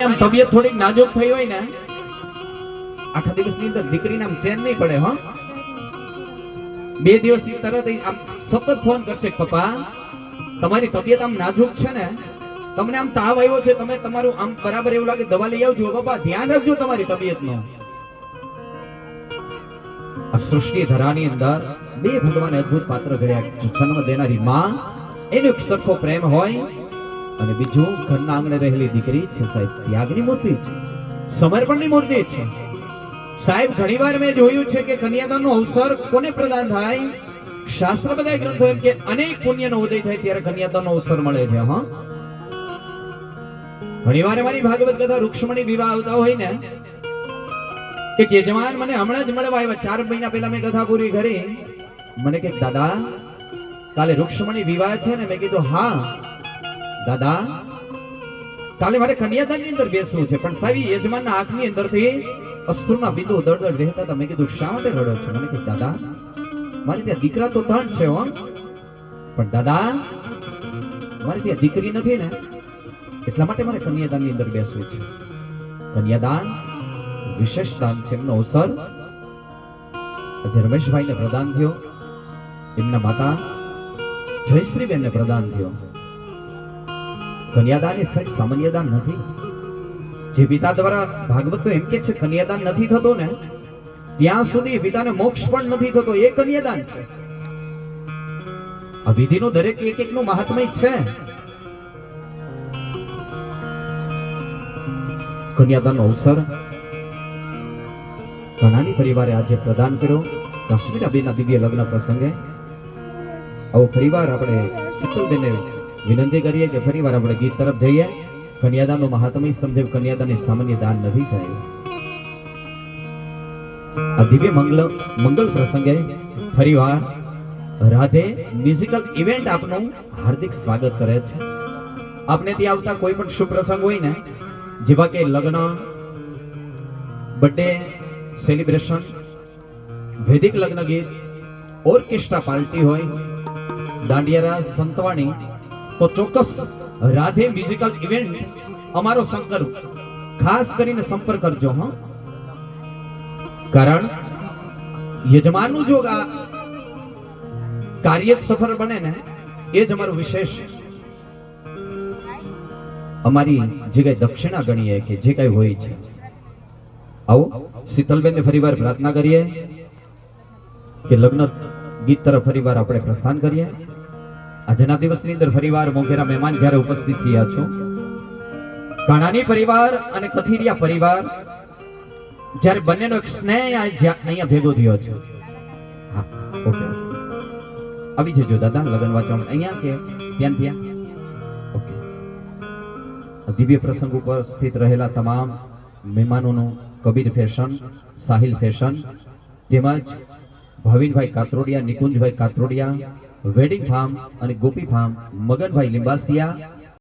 આમ તબિયત થોડીક નાજુક થઈ હોય ને, આખા દિવસની અંદર દીકરીને આમ ચેન નહીં પડે, હો. બે દિવસ તરત આમ સતત ફોન કરશે પપ્પા, તમારી તબિયત આમ નાજુક છે ને? તમને આમ તાવ આવ્યો છે, તમે તમારું આમ બરાબર એવું લાગે દવા લઈ આવજો, પપ્પા, ધ્યાન રાખજો તમારી તબિયતનું. આ સૃષ્ટિ ધરાની અંદર બે ભગવાન અદ્ભુત પાત્ર કર્યા જન્મ દેનારી માં. એનો સરખો પ્રેમ હોય અને બીજું ઘરના આંગણે રહેલી દીકરી છે સાહેબ, ત્યાગની મૂર્તિ છે, સમર્પણની મૂર્તિ છે. સાહેબ, ઘણીવાર મેં જોયું છે કે કન્યાદાનનો અવસર કોને પ્રદાન થાય? શાસ્ત્ર બધા ગ્રંથો એમ કે અનેક પુણ્યનો ઉદય થાય ત્યારે કન્યાદાનનો અવસર મળે છે, હા. ઘણીવાર મારી ભાગવત કથા રૂક્ષ્મણી વિવાહ આવતા હોય ને, કે યજમાન મને હમણાં જ મળવા આવ્યા, ચાર મહિના પહેલા મેં કથા પૂરી કરી. મને કે, દાદા, કાલે રૂક્ષ્મણી વિવાહ છે ને? મેં કીધું, હા. દાદા કાલે મારે કન્યાદાનની અંદર બેસવું છે, પણ ઈ યજમાનના આંખની અંદરથી અશ્રુના બિંદુ દળદળ રહેતા હતા. કીધું, શા માટે રડો છો? મને કીધું, દાદા, મારે ત્યાં દીકરા તો ત્રણ છે, હો. પણ દાદા, મારે ત્યાં દીકરી નથી ને. એટલા માટે મારે કન્યાદાનની અંદર બેસવું છે. કન્યાદાન વિશેષ દાન છે. એમનો અવસર આજે રમેશભાઈને પ્રદાન થયો. એમના માતા જયશ્રીબેનને પ્રદાન થયો. કન્યાદાન એ સાહેબ સામાન્યદાન નથી. જે પિતા દ્વારા ભાગવત તો એમ કે છે, કન્યાદાન નથી થતો ને, ત્યાં સુધી પિતાને મોક્ષ પણ નથી થતો, એ કન્યાદાન છે. આ વિધિનું દરેક એક એકનું મહાત્મય છે. કન્યાદાનનો અવસર ઘણાની પરિવારે આજે પ્રદાન કર્યો. કાશ્મીરાબેનના દિવ્ય લગ્ન પ્રસંગે આવો ફરીવાર આપણે શીતલબેનને વિનંતી કરીએ કે ફરીવાર આપણે ગીત તરફ જઈએ. કન્યાદાનનું મહાત્મય સમજે કન્યાદાન સામાન્ય દાન નથી સાહેબ. આ દિવ્ય મંગલ મંગલ પ્રસંગે ફરીવાર રાધે મ્યુઝિકલ ઇવેન્ટ આપનું હાર્દિક સ્વાગત કરે છે. આપને ત્યાં આવતા કોઈ પણ શુભ પ્રસંગ હોય ને, જેવા કે લગ્ન બર્થડે સેલિબ્રેશન વૈદિક લગ્ન ગીત ઓર્કેસ્ટ્રા પાર્ટી હોય દાંડિયારા સંતવાણી તો ચોક્કસ રાધે મ્યુઝિકલ ઇવેન્ટ અમારો સંકલ્પ ખાસ કરીને સંપર્ક કરજો, હા. કારણ યજમાનનું જો આ કાર્ય સફળ બને ને, એ જ અમારું વિશેષ અમારી જે કઈ દક્ષિણા ગણીએ કે જે કઈ હોય છે. આવો, શીતલબેનને ફરીવાર પ્રાર્થના કરીએ કે લગ્ન ગીત તરફ ફરીવાર આપણે પ્રસ્થાન કરીએ. આજના દિવસની અંદર ફરીવાર મોઘેરા મહેમાન જ્યારે ઉપસ્થિત થયા છો, કાણાની પરિવાર અને કથિરિયા પરિવાર જ્યારે બંનેનો એક સ્નેહ અહીંયા ભેગો થયો છે. આવી જજો દાદા, લગ્ન વાંચવા અહીંયા કે ત્યાં ત્યાં દિવ્ય પ્રસંગ ઉપર સ્થિત રહેલા તમામ મહેમાનોનું કબીર ફેશન, સાહિલ ફેશન તેમજ ભાવિનભાઈ કાત્રોડિયા, નિકુંજભાઈ કાત્રોડિયા વેડિંગ ફાર્મ અને ગોપી ફાર્મ મગનભાઈ લિંબાસિયા